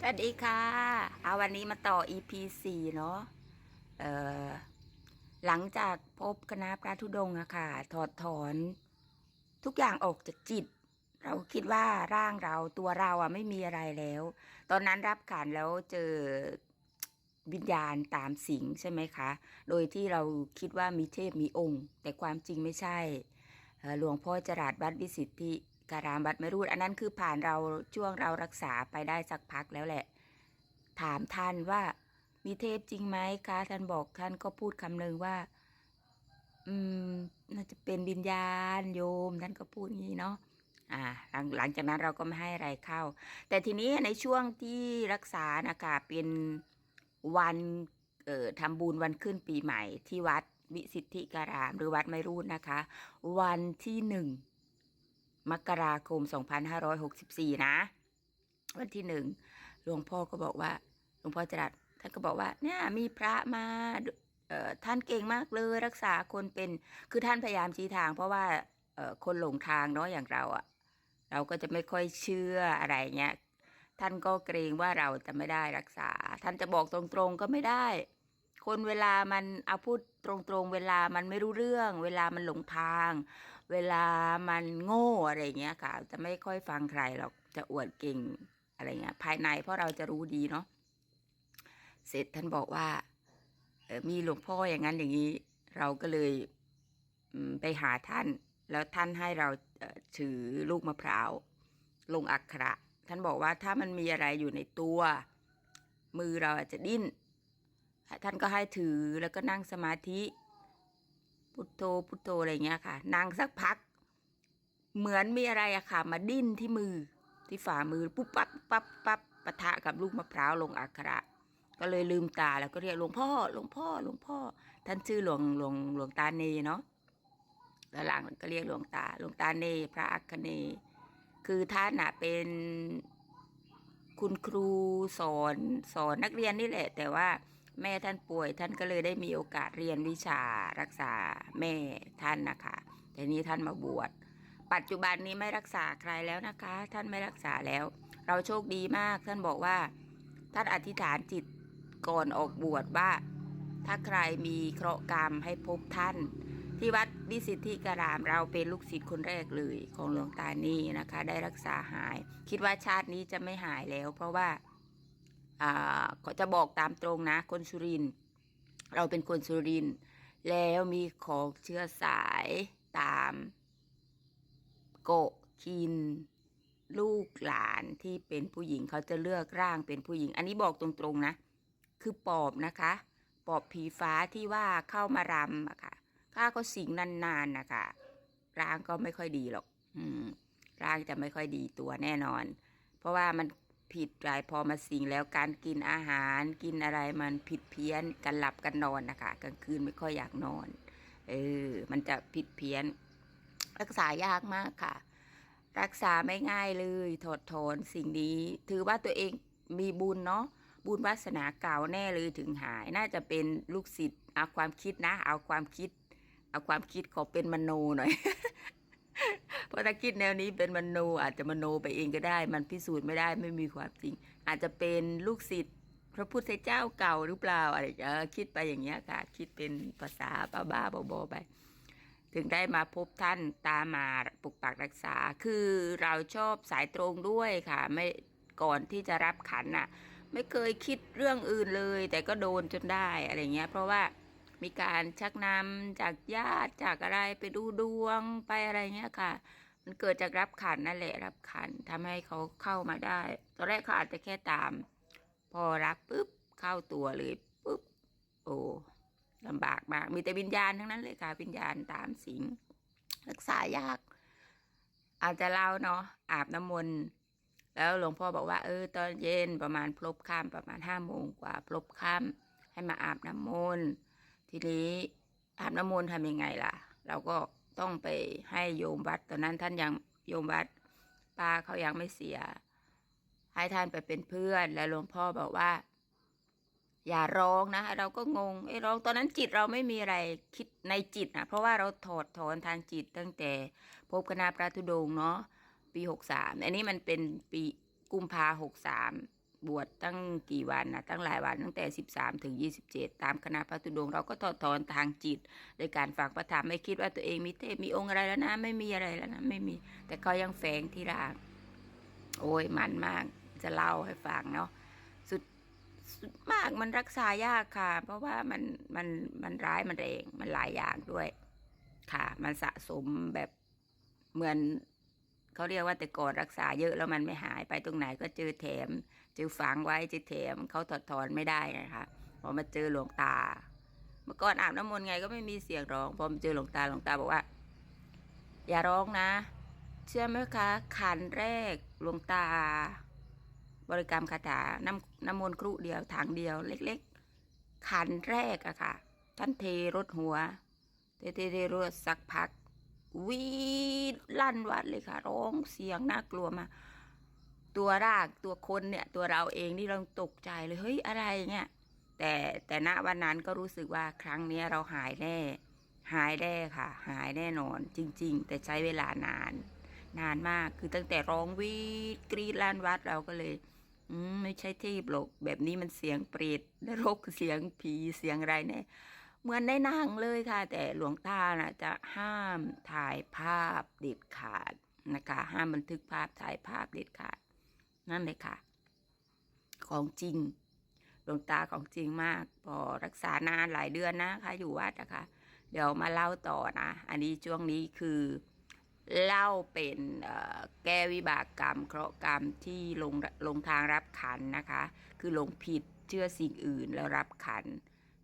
สวัสดีค่ะ เอาวันนี้มาต่อ EP 4เนาะเอ่อหลังจากพบคณะพระธุดงค์อะค่ะ ถอดถอน ทุกอย่างออกจากจิต เราคิดว่าร่างเราตัวเราอะไม่มีอะไรแล้ว ตอนนั้นรับขันแล้วเจอวิญญาณตามสิงใช่ไหมคะ โดยที่เราคิดว่ามีเทพมีองค์ แต่ความจริงไม่ใช่หลวงพ่อจรัสวัดวิสิทธิ การามบัดไม่รูด อันนั้นคือผ่านเราช่วงเรารักษาไปได้สักพักแล้วแหละ ถามท่านว่ามีเทพจริงไหมคะท่านบอกท่านก็พูดคำหนึ่งว่า อืม น่าจะเป็นวิญญาณโยม ท่านก็พูดงี้เนาะอ่าหลังหลังจากนั้นเราก็ไม่ให้อะไรเข้า แต่ทีนี้ในช่วงที่รักษานะคะเป็นวันเอ่อทำบุญวันขึ้นปีใหม่ที่วัดวิสิทธิการาม หรือวัดไม่รูดนะคะ วันที่หนึ่ง มกราคม 2564 นะ วันที่หนึ่งหลวงพ่อก็บอกว่า หลวงพ่อจรัสท่านก็บอกว่าเนี่ยมีพระมาท่านเก่งมากเลยรักษาคนเป็นคือท่านพยายามชี้ทาง เพราะว่าคนหลงทางเนาะอย่างเราอะเราก็จะไม่ค่อยเชื่ออะไรเงี้ยท่านก็เกรงว่าเราจะไม่ได้รักษา ท่านจะบอกตรงๆก็ไม่ได้ คนเวลามันเอาพูด ตรงๆ เวลามันไม่รู้เรื่อง เวลามันหลงทาง เวลามันโง่อะไรเงี้ยค่ะ จะไม่ค่อยฟังใครหรอกจะอวดเก่งอะไรเงี้ยภายในเพราะเราจะรู้ดีเนาะเสร็จท่านบอกว่าออมีหลวงพ่ออย่างนั้นอย่างนี้ เราก็เลยไปหาท่าน แล้วท่านให้เราเออถือลูกมะพร้าวลงอักขระ ท่านบอกว่าถ้ามันมีอะไรอยู่ในตัว มือเราอาจจะดิ้น ท่านก็ให้ถือแล้วก็นั่งสมาธิพุทโธพุทโธอะไรเงี้ยค่ะ นั่งสักพัก เหมือนมีอะไรอะค่ะ มาดิ้นที่มือที่ฝ่ามือปุ๊บปั๊บปั๊บปั๊บปะทะกับลูกมะพร้าวลงอักขระ ก็เลยลืมตาแล้วก็เรียกหลวงพ่อหลวงพ่อหลวงพ่อ ท่านชื่อหลวงหลวงหลวงตาเนเนาะแล้วหลังก็เรียกหลวงตาหลวงตาเนพระอัคเน คือท่านอะเป็นคุณครูสอนสอนนักเรียนนี่แหละ แต่ว่า แม่ท่านป่วยท่านก็เลยได้มีโอกาสเรียนวิชารักษาแม่ท่านนะคะ แต่นี้ท่านมาบวช ปัจจุบันนี้ไม่รักษาใครแล้วนะคะ ท่านไม่รักษาแล้ว เราโชคดีมากท่านบอกว่า ท่านอธิษฐานจิตก่อนออกบวชว่า ถ้าใครมีเคราะห์กรรมให้พบท่าน ที่วัดวิสิทธิการามเราเป็นลูกศิษย์คนแรกเลยของหลวงตานี่นะคะ ได้รักษาหาย คิดว่าชาตินี้จะไม่หายแล้ว เพราะว่า อ่าก็จะบอกตามตรงนะ คนสุริน เราเป็นคนสุริน แล้วมีของเชื้อสายตามโกะคิน ลูกหลานที่เป็นผู้หญิงเขาจะเลือกร่างเป็นผู้หญิง อันนี้บอกตรงๆนะ คือปอบนะคะ ปอบผีฟ้าที่ว่าเข้ามารำอะค่ะถ้าเขาสิงนานๆนะคะร่างก็ไม่ค่อยดีหรอก อืมร่างจะไม่ค่อยดีตัวแน่นอน เพราะว่ามัน ผิดหลายพอมาสิงแล้วการกินอาหารกินอะไรมันผิดเพี้ยนกันหลับกันนอนนะคะกลางคืนไม่ค่อยอยากนอน เออ มันจะผิดเพี้ยน รักษายากมากค่ะ รักษาไม่ง่ายเลยถอดถอนสิ่งนี้ ถือว่าตัวเองมีบุญเนาะบุญวาสนาเก่าแน่เลยถึงหาย น่าจะเป็นลูกศิษย์เอาความคิดนะ เอาความคิด เอาความคิดขอเป็นมโนหน่อย เพราะถ้าคิดแนวนี้เป็นมโนอาจจะมโนไปเองก็ได้ มันพิสูจน์ไม่ได้ไม่มีความจริง อาจจะเป็นลูกศิษย์พระพุทธเจ้าเก่าหรือเปล่าอะไรเออคิดไปอย่างเงี้ยค่ะ คิดเป็นภาษาบ้าๆบอๆไป ถึงได้มาพบท่านตามมาปกปักรักษา คือเราชอบสายตรงด้วยค่ะ ไม่ก่อนที่จะรับขันน่ะ ไม่เคยคิดเรื่องอื่นเลย แต่ก็โดนจนได้อะไรเงี้ย เพราะว่า มีการชักนำจากญาติจากอะไรไปดูดวงไปอะไรเงี้ยค่ะ มันเกิดจากรับขันนั่นแหละรับขันทำให้เขาเข้ามาได้ ตอนแรกเขาอาจจะแค่ตาม พอรับปุ๊บเข้าตัวเลยปุ๊บโอ้ลำบากมาก มีแต่วิญญาณทั้งนั้นเลยค่ะ วิญญาณตามสิงรักษายาก อาจจะเล่าเนาะอาบน้ำมนต์แล้วหลวงพ่อบอกว่าเออตอนเย็นประมาณพลบค่ำประมาณห้าโมงกว่าพลบค่ำให้มาอาบน้ำมนต์ ทีนี้อาบน้ำมนต์ทำยังไงล่ะ เราก็ต้องไปให้โยมวัดตอนนั้นท่านยังโยมวัดป้าเขายังไม่เสีย ให้ท่านไปเป็นเพื่อน แล้วหลวงพ่อบอกว่า อย่าร้องนะ เราก็งงไอ้ร้องตอนนั้นจิตเราไม่มีอะไรคิดในจิตนะเพราะว่าเราถอดถอนทางจิตตั้งแต่พบคณะพระธุดงเนาะปีหกสามอันนี้มันเป็นปีกุมภาหกสาม บวชตั้งกี่วันนะตั้งหลายวันตั้งแต่สิบสามถึงยี่สิบเจ็ดตามคณะพระธุดงเราก็ถอดถอนทางจิต โดยการฟังพระธรรมไม่คิดว่าตัวเองมีเทพมีองค์อะไรแล้วนะ ไม่มีอะไรแล้วนะไม่มี แต่เขายังแฝงที่ร่าง โอ้ยมันมากจะเล่าให้ฟังเนาะสุดสุดมากมันรักษายากค่ะ เพราะว่ามันมันมันร้ายมันแรงมันหลายอย่างด้วย ค่ะ มันสะสมแบบเหมือนเขาเรียกว่าแต่ก่อนรักษาเยอะแล้วมันไม่หายไปตรงไหนก็เจอแถม จอฝังไว้เจอแถมเขาถอดถอนไม่ได้นะคะพอมาเจอหลวงตา เมื่อก่อนอาบน้ำมนต์ไงก็ไม่มีเสียงร้องพอมาเจอหลวงตาหลวงตาบอกว่า อย่าร้องนะ เชื่อไหมคะขันแรกหลวงตา บริกรรมคาถาน้ำน้ำมนต์ครุเดียวถังเดียว เล็ก ๆ ขันแรกอะค่ะท่านเทรถหัวเทเทเทรถสักพักวีลั่นวัดเลยค่ะ ร้องเสียงน่ากลัวมา ตัวรากตัวคนเนี่ย ตัวเราเองนี่เราตกใจเลยเฮ้ยอะไรเนี่ยแต่แต่ณวันนั้นก็รู้สึกว่าครั้งนี้เราหายแน่หายแน่ค่ะ หายแน่นอนจริง ๆ แต่ใช้เวลานาน นานมากคือตั้งแต่ร้องวีดกรีดลั่นวัดเราก็เลยอืไม่ใช่เทพหรอกแบบนี้มันเสียงเปรตนรกเสียงผีเสียงอะไรเนี่ยเหมือนในหนังเลยค่ะ แต่หลวงตาน่ะ จะห้ามถ่ายภาพเด็ดขาดนะคะ ห้ามบันทึกภาพถ่ายภาพเด็ดขาด นั่นเลยค่ะ ของจริงหลวงตาของจริงมาก พอรักษานานหลายเดือนนะคะอยู่วัดนะคะ เดี๋ยวมาเล่าต่อนะ อันนี้ช่วงนี้คือเล่าเป็นแก้วิบากกรรม เคราะห์กรรมที่ลงลงทางรับขันนะคะ คือลงผิดเชื่อสิ่งอื่นแล้วรับขัน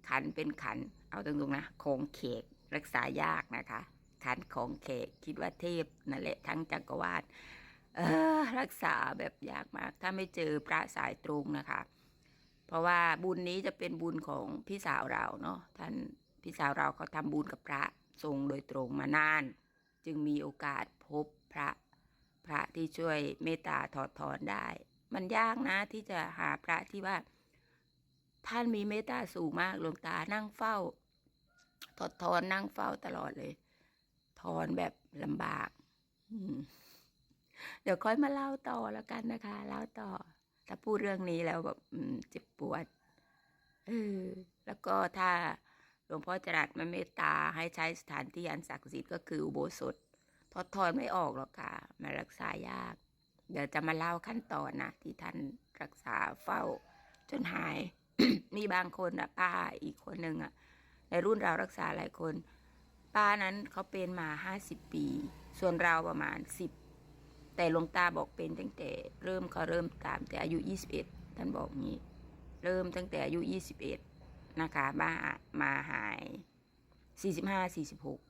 ขันเป็นขัน เอาตรงๆนะของเขกรักษายากนะคะ ขันของเขกคิดว่าเทพนั่นแหละทั้งจักรวาล รักษาแบบยากมาก ถ้าไม่เจอพระสายตรงนะคะ เพราะว่าบุญนี้จะเป็นบุญของพี่สาวเราเนาะท่านพี่สาวเราเขาทำบุญกับพระทรงโดยตรงมานาน จึงมีโอกาสพบพระพระที่ช่วยเมตตาถอดถอนได้ มันยากนะที่จะหาพระที่ว่า ท่านมีเมตตาสูงมากหลวงตานั่งเฝ้า ถอดถอนนั่งเฝ้าตลอดเลย ถอนแบบลำบาก อืม เดี๋ยวค่อยมาเล่าต่อแล้วกันนะคะเล่าต่อถ้าพูดเรื่องนี้แล้วแบบเจ็บปวดเออแล้วก็ถ้าหลวงพ่อจรัสมาเมตตาให้ใช้สถานที่อันศักดิ์สิทธิ์ก็คืออุโบสถถอดถอนไม่ออกหรอกค่ะมันรักษายาก เดี๋ยวจะมาเล่าขั้นตอนนะที่ท่านรักษาเฝ้า จนหาย มีบางคนอะป้าอีกคนหนึ่งอะในรุ่นเรารักษาหลายคน ป้านั้นเขาเป็นมาห้าสิบปี ส่วนเราประมาณสิบ แต่หลวงตาบอกเป็นตั้งแต่เริ่มเขาเริ่มตามแต่อายุยี่สิบเอ็ดท่านบอกงี้ เริ่มตั้งแต่อายุยี่สิบเอ็ดนะคะมามาหายสี่สิบห้าสี่สิบหก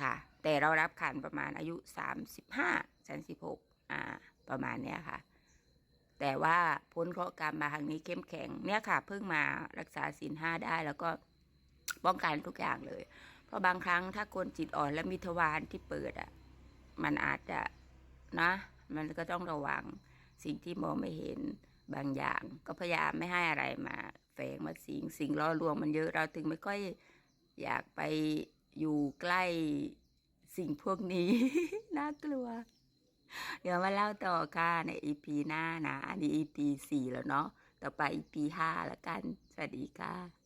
ค่ะ แต่เรารับขันประมาณอายุสามสิบห้าสามสิบหกอ่าประมาณเนี้ยค่ะ แต่ว่าพ้นเคราะห์กรรมมาทางนี้เข้มแข็งเนี่ยค่ะ เพิ่งมารักษาศีลห้าได้แล้วก็ป้องกันทุกอย่างเลย เพราะบางครั้งถ้าคนจิตอ่อนและมีทวารที่เปิดอะมันอาจจะ นะ มันก็ต้องระวังสิ่งที่มองไม่เห็นบางอย่าง ก็พยายามไม่ให้อะไรมาแฝงมาสิงสิ่งล่อลวงมันเยอะเราถึงไม่ค่อยอยากไปอยู่ใกล้สิ่งพวกนี้ น่ากลัว เดี๋ยวมาเล่าต่อค่ะใน EP หน้านะ อันนี้ EP สี่แล้วเนาะ ต่อไป EP ห้าแล้วกัน สวัสดีค่ะ